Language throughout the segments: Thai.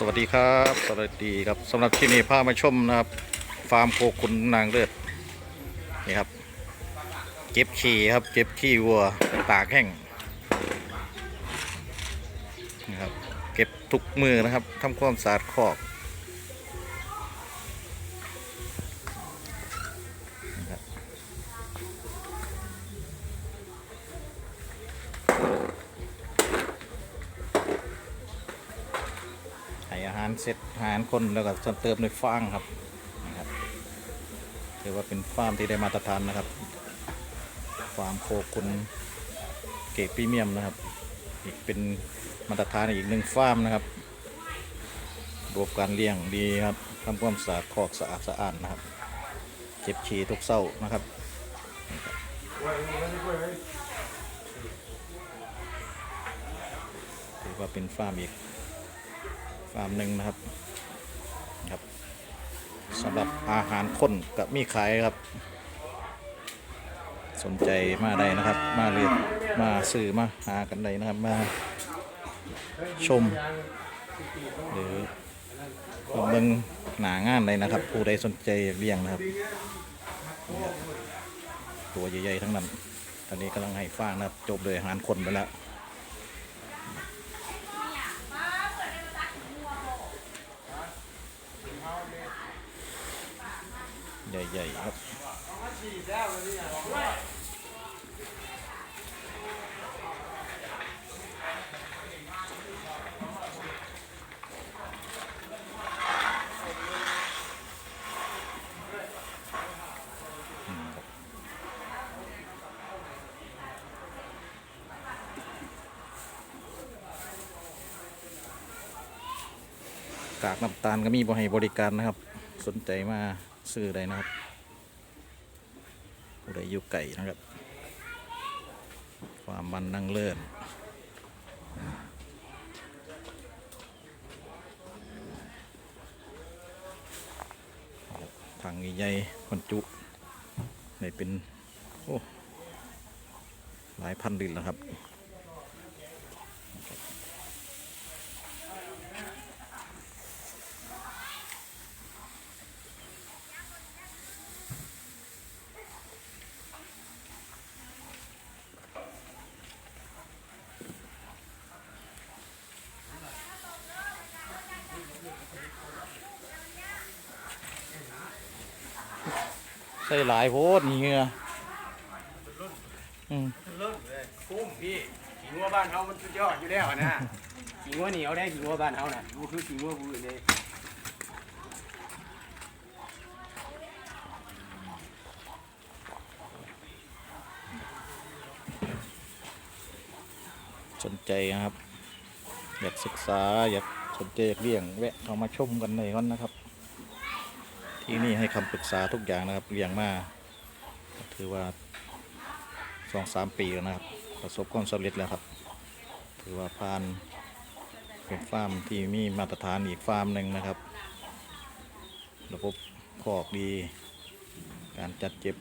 สวัสดีครับ สวัสดีครับสำหรับที่นี่พามาชมนะครับ ฟาร์มโคคุนนางเลือดนี่ครับ เก็บขี้ครับ เก็บขี้วัวตากแห้งนะครับ เก็บทุกมือนะครับทำความสะอาดคอการเสร็จอาหารคนแล้วก็เติมในฟางครับนะครับถือว่าเป็นฟาร์มที่ได้มาตรฐานนะครับฟาร์มโคกุนเกรดพรีเมียมนะครับ อีกเป็นมาตรฐานอีกหนึ่งฟาร์มนะครับระบบการเลี้ยงดีครับทำความสะอาดคอกสะอาดสะอาดนะครับ เก็บฉี่ทุกเศร้านะครับถือว่าเป็นฟาร์มอีก ฟาร์มหนึ่งนะครับครับสำหรับอาหารข้นกับมีขายครับ สนใจมาได้นะครับ มาเรียนมาสื่อมาหากันได้นะครับมาชม หรือเบิ่งหนางานใดนะครับ ผู้ใดสนใจเลี้ยงนะครับนี่ครับ ตัวใหญ่ๆทั้งนั้น ตอนนี้กำลังให้ฟางนะครับ จบเลยอาหารคนไปแล้ว ใหญ่ๆครับากน้ำตาลก็มีบให้บริการนะครับ สนใจมาซื้อได้นะครับผู้ใดอยู่ไก่นะครับ ความมันนั่งเลื่อนทางใหญ่ๆบรรจุในเป็น โอ้ หลายพันลิตรแล้วครับ ใส่หลายโพดนี่เหงืออืมเลิศเลยคุ้มพี่ขิงวัวบ้านเขามันสุดยอดอยู่แล้วนะขิงวัวเหนียวได้ขิงวัวบ้านเขาน่ะดูคือขิงวัวผู้อื่นเลยสนใจนะครับ อยากศึกษาอยากสนใจอยากเลี้ยงแวะเข้ามาชมกันในก่อนนะครับ ที่นี่ให้คำปรึกษาทุกอย่างนะครับเลี้ยงมาถือว่าสองสามปีแล้วนะครับ ประสบความสำเร็จแล้วครับ ถือว่าผ่านเป็นฟาร์มที่มีมาตรฐานอีกฟาร์มหนึ่งนะครับ ระบบคอกดี การจัดเก็บ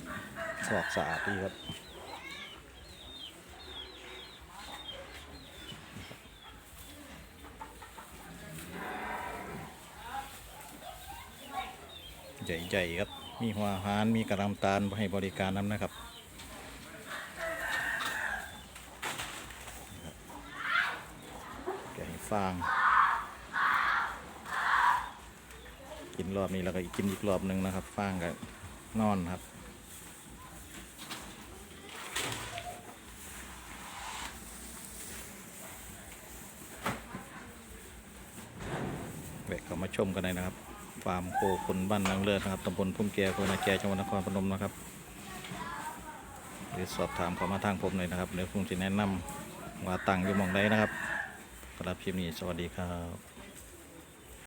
คอกสะอาดดีครับ ใหญ่ๆครับ มีหัวหารมีกระลำตาลให้บริการน้ำนะครับแกให้ฟาง กินรอบนี้แล้วก็อีกกินอีกรอบหนึ่งนะครับฟางกับนอนครับแวะเข้ามาชมกันได้นะครับ ฟาร์มโคขุนบ้านนางเลิศนะครับตำบลพุ่มแก่อำเภอนาแกจังหวัดนครพนมนะครับหรือสอบถามเขามาทางผมเลยนะครับเดี๋ยวผมจะแนะนำว่าตั้งอยู่หมองใดนะครับสำหรับคลิปนี้สวัสดีครับ